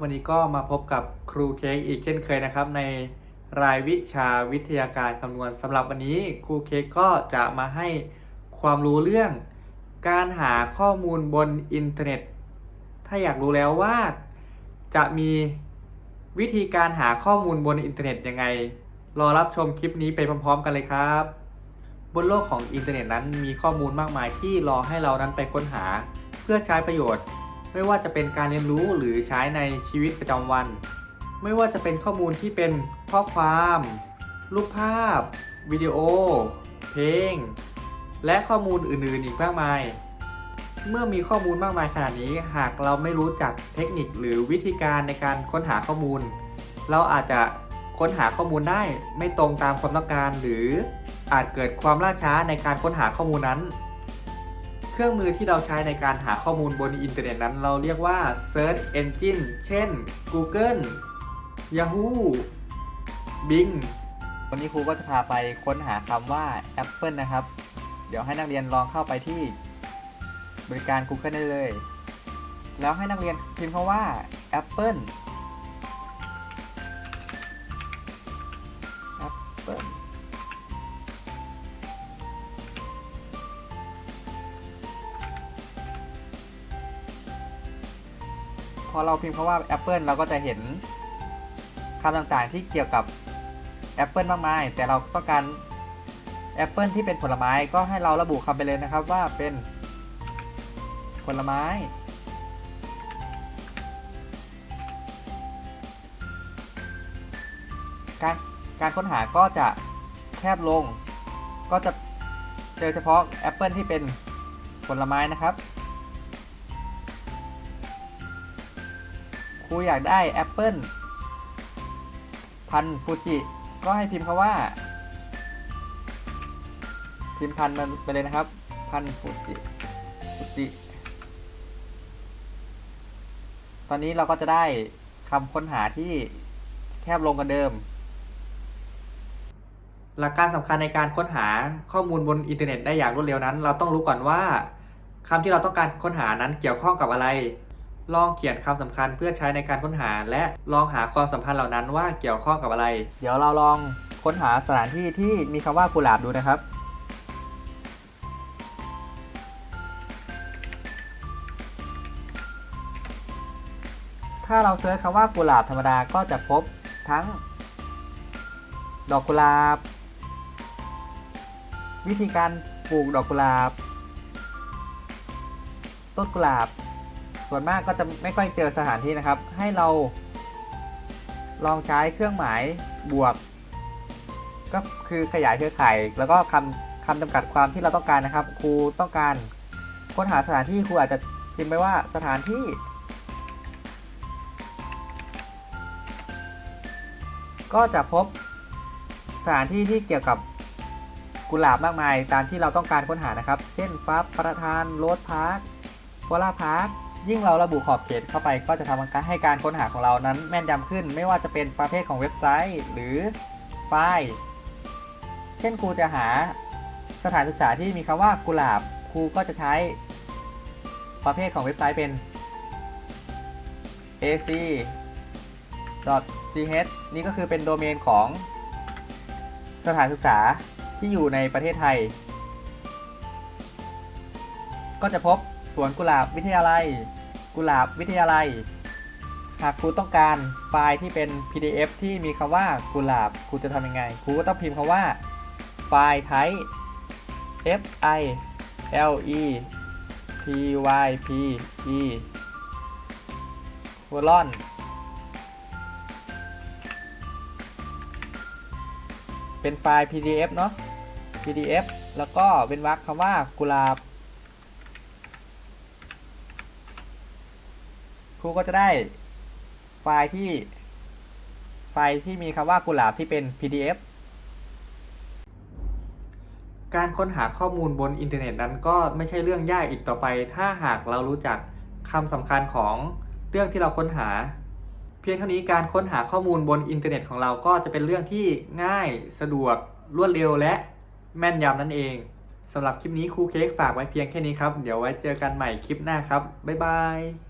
วันนี้ก็มาพบกับครูเค้กอีกเช่นเคยนะครับ ในรายวิชาวิทยาการคำนวณสำหรับวันนี้ครูเค้กก็จะมาให้ความรู้เรื่อง การหาข้อมูลบนอินเทอร์เน็ต ถ้าอยากรู้แล้วว่า จะมีวิธีการหาข้อมูลบนอินเทอร์เน็ตยังไง รอรับชมคลิปนี้ไปพร้อม ๆ กันเลยครับ บนโลกของอินเทอร์เน็ตนั้นมีข้อมูลมากมายที่รอให้เรานั้นไปค้นหา เพื่อใช้ประโยชน์ ไม่ว่าจะเป็นการเรียนรู้หรือใช้ในชีวิตประจำวัน ไม่ว่าจะเป็นข้อมูลที่เป็นข้อความ รูปภาพ วิดีโอ เพลง และข้อมูลอื่นๆอีกมากมาย เมื่อมีข้อมูลมากมายขนาดนี้ หากเราไม่รู้จักเทคนิคหรือวิธีการในการค้นหาข้อมูล เราอาจจะค้นหาข้อมูลได้ไม่ตรงตามความต้องการ หรืออาจเกิดความล่าช้าในการค้นหาข้อมูลนั้น ครื่องมือที่เราใช้ในการหาข้อมูลบนอินเทอร์เน็ตนั้น เราเรียกว่า Search Engine เช่น Google Yahoo Bing วันนี้ครูก็จะพาไปค้นหาคำว่า Apple นะครับ เดี๋ยวให้นักเรียนลองเข้าไปที่บริการ Google ได้เลย แล้วให้นักเรียนพิมพ์คำว่า Apple Apple พอเราพิมพ์คำว่า Apple เราก็จะเห็นคำต่างๆที่เกี่ยวกับ Apple มากมาย แต่เราต้องการ Apple ที่เป็นผลไม้ก็ให้เราระบุคำไปเลยนะครับว่าเป็นผลไม้ การการค้นหาก็จะแคบลง ก็จะเจอเฉพาะแอปเปิลที่เป็นผลไม้นะครับ รูอยากได้แอปเปิลพันฟูจิ ก็ให้พิมพ์คำว่า พิมพ์พันมันไปเลยนะครับ พันฟูจิฟูจิ ตอนนี้เราก็จะได้คำค้นหาที่แคบลงกว่าเดิม หลักการสำคัญในการค้นหาข้อมูลบนอินเทอร์เน็ตได้อย่างรวดเร็วนั้น เราต้องรู้ก่อนว่าคำที่เราต้องการค้นหานั้นเกี่ยวข้องกับอะไร ลองเขียนคำสำคัญเพื่อใช้ในการค้นหา และลองหาความสัมพันธ์เหล่านั้นว่าเกี่ยวข้องกับอะไร เดี๋ยวเราลองค้นหาสถานที่ที่มีคำว่ากุหลาบดูนะครับ ถ้าเราเซิร์ชคำว่ากุหลาบธรรมดาก็จะพบทั้ง ดอกกุหลาบ วิธีการปลูกดอกกุหลาบ ต้นกุหลาบ ส่วนมากก็จะไม่ค่อยเจอสถานที่นะครับ ให้เรา ลองใช้เครื่องหมายบวก ก็คือขยายเครือข่าย แล้วก็คำคำจำกัดความที่เราต้องการนะครับ ครูต้องการค้นหาสถานที่ครูอาจจะพิมพ์ไปว่าสถานที่ ก็จะพบสถานที่ที่เกี่ยวกับกุหลาบมากมายตามที่เราต้องการค้นหานะครับ เช่นฟับประธานโรสพาร์คโพลาพาร์ค ยิ่งเราระบุขอบเขตเข้าไปก็จะทำให้การค้นหาของเรานั้นแม่นยำขึ้น ไม่ว่าจะเป็นประเภทของเว็บไซต์ หรือไฟล์เช่นครูจะหาสถานศึกษาที่มีคำว่ากุหลาบครูก็จะใช้ประเภทของเว็บไซต์เป็น ac ch นี่ก็คือเป็นโดเมนของสถานศึกษาที่อยู่ในประเทศไทย ก็จะพบ สวนกุหลาบวิทยาลัย กุหลาบวิทยาลัย หากครูต้องการไฟล์ที่เป็น PDF ที่มีคำว่ากุหลาบครูจะทำยังไงครูก็ต้องพิมพ์คำว่าไฟล์ type f i l e p y p e colon เป็นไฟล์ PDF เนาะ PDF แล้วก็เป็นวรรคคำว่ากุหลาบ ครูก็จะได้ไฟล์ที่ ไฟล์ที่มีคำว่ากุหลาบที่เป็น PDF การค้นหาข้อมูลบนอินเทอร์เน็ตนั้นก็ไม่ใช่เรื่องยากอีกต่อไป ถ้าหากเรารู้จักคำสำคัญของเรื่องที่เราค้นหา เพียงเท่านี้การค้นหาข้อมูลบนอินเทอร์เน็ตของเราก็จะเป็นเรื่องที่ง่ายสะดวกรวดเร็วและแม่นยำนั่นเองสำหรับคลิปนี้ครูเค้กฝากไว้เพียงแค่นี้ครับ เดี๋ยวไว้เจอกันใหม่คลิปหน้าครับ บ๊ายบาย